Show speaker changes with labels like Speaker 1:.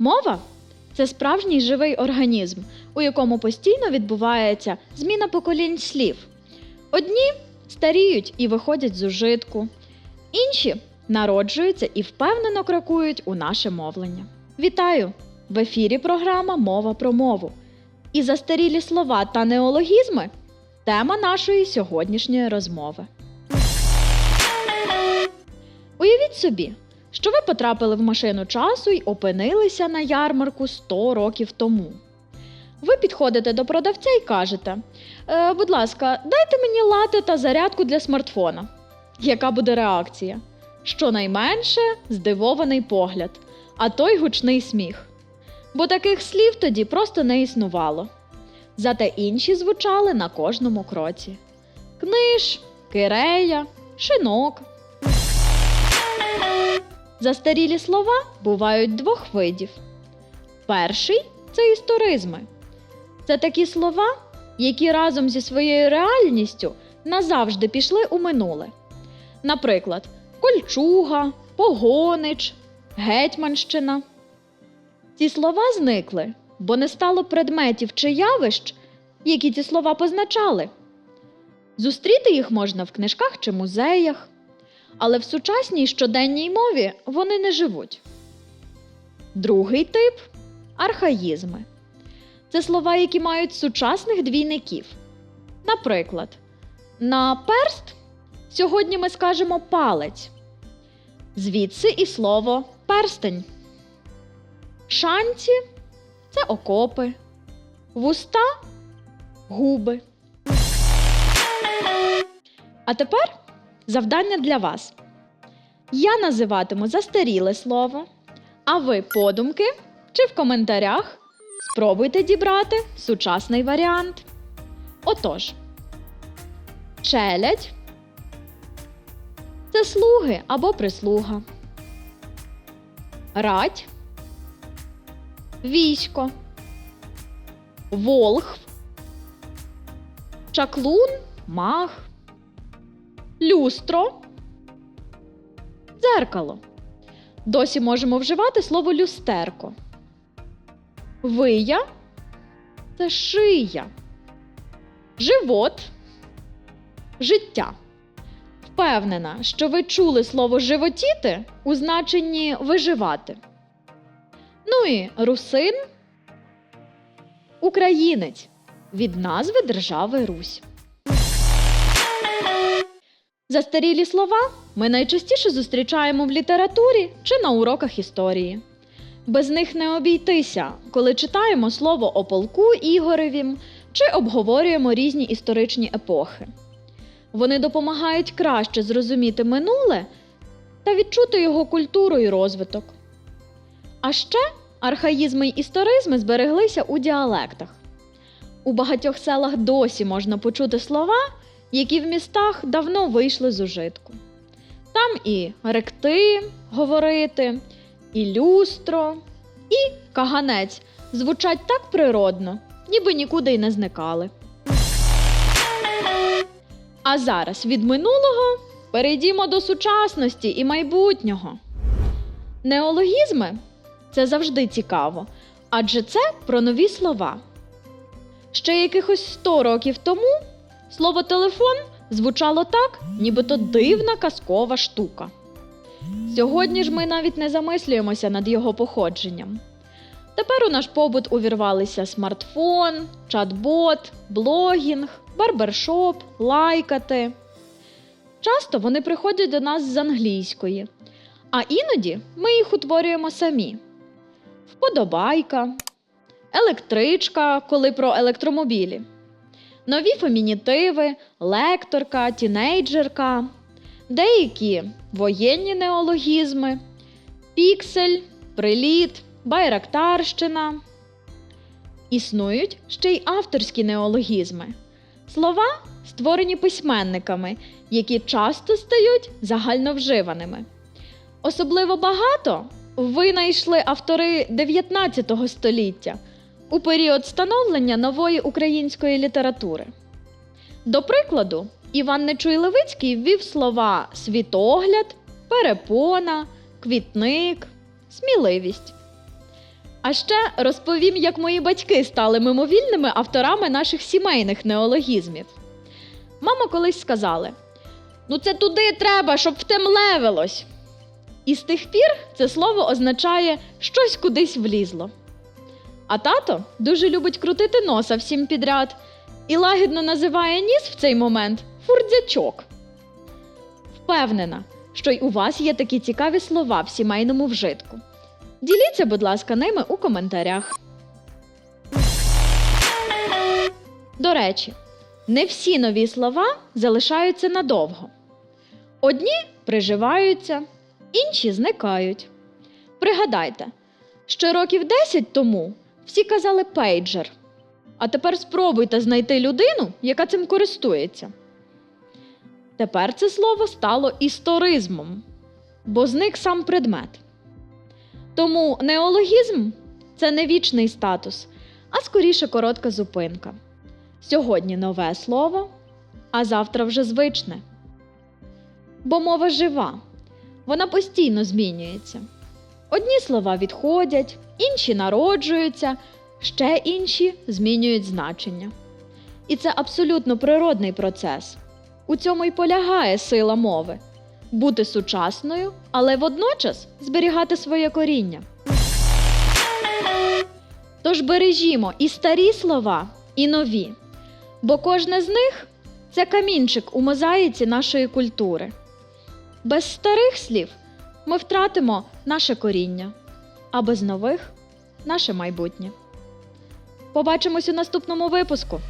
Speaker 1: Мова це справжній живий організм, у якому постійно відбувається зміна поколінь слів. Одні старіють і виходять з ужитку, інші народжуються і впевнено крокують у наше мовлення. Вітаю! В ефірі програма Мова про мову. І застарілі слова та неологізми тема нашої сьогоднішньої розмови. Уявіть собі, що ви потрапили в машину часу й опинилися на ярмарку 100 років тому. Ви підходите до продавця і кажете: е, будь ласка, дайте мені лати та зарядку для смартфона. Яка буде реакція? Щонайменше здивований погляд, а то й гучний сміх. Бо таких слів тоді просто не існувало. Зате інші звучали на кожному кроці: книж, кирея, шинок. Застарілі слова бувають двох видів. Перший це історизми. Це такі слова, які разом зі своєю реальністю назавжди пішли у минуле. Наприклад, кольчуга, погонич, гетьманщина. Ці слова зникли, бо не стало предметів чи явищ, які ці слова позначали. Зустріти їх можна в книжках чи музеях, але в сучасній щоденній мові вони не живуть. Другий тип архаїзми. Це слова, які мають сучасних двійників. Наприклад, на перст сьогодні ми скажемо палець. Звідси і слово перстень. Шанці це окопи, вуста губи. А тепер завдання для вас. Я називатиму застаріле слово, а ви подумки чи в коментарях спробуйте дібрати сучасний варіант. Отож, челядь це слуги або прислуга. Рать військо, волхв, чаклун, мах, люстро, дзеркало. Досі можемо вживати слово люстерко. Вия це шия, живот, життя. Впевнена, що ви чули слово животіти у значенні виживати. Ну і русин українець від назви держави Русь. Застарілі слова ми найчастіше зустрічаємо в літературі чи на уроках історії. Без них не обійтися, коли читаємо слово о полку Ігоревім чи обговорюємо різні історичні епохи. Вони допомагають краще зрозуміти минуле та відчути його культуру і розвиток. А ще архаїзми й історизми збереглися у діалектах. У багатьох селах досі можна почути слова, які в містах давно вийшли з ужитку. Там і ректи говорити, і люстро, і каганець звучать так природно, ніби нікуди й не зникали. А зараз від минулого перейдімо до сучасності і майбутнього. Неологізми це завжди цікаво, адже це про нові слова. Ще якихось 100 років тому слово телефон звучало так, нібито дивна казкова штука. Сьогодні ж ми навіть не замислюємося над його походженням. Тепер у наш побут увірвалися смартфон, чат-бот, блогінг, барбершоп, лайкати. Часто вони приходять до нас з англійської, а іноді ми їх утворюємо самі. Вподобайка, електричка, коли про електромобілі, нові фемінітиви, лекторка, тінейджерка, деякі воєнні неологізми, піксель, приліт, байрактарщина. Існують ще й авторські неологізми. Слова, створені письменниками, які часто стають загальновживаними. Особливо багато винайшли автори 19 століття у період становлення нової української літератури. До прикладу, Іван Нечуй Левицький ввів слова світогляд, перепона, квітник, сміливість. А ще розповім, як мої батьки стали мимовільними авторами наших сімейних неологізмів. Мама колись сказали: ну це туди треба, щоб втемлевилось. І з тих пір це слово означає щось кудись влізло. А тато дуже любить крутити носа всім підряд і лагідно називає ніс в цей момент фурдзячок. Впевнена, що й у вас є такі цікаві слова в сімейному вжитку. Діліться, будь ласка, ними у коментарях. До речі, не всі нові слова залишаються надовго. Одні приживаються, інші зникають. Пригадайте, ще років 10 тому всі казали пейджер. А тепер спробуйте знайти людину, яка цим користується. Тепер це слово стало історизмом, бо зник сам предмет. Тому неологізм це не вічний статус, а скоріше коротка зупинка. Сьогодні нове слово, а завтра вже звичне. Бо мова жива, вона постійно змінюється. Одні слова відходять, інші народжуються, ще інші змінюють значення. І це абсолютно природний процес. У цьому й полягає сила мови бути сучасною, але водночас зберігати своє коріння. Тож бережімо і старі слова, і нові, бо кожне з них це камінчик у мозаїці нашої культури. Без старих слів ми втратимо наше коріння, а без нових наше майбутнє. Побачимось у наступному випуску.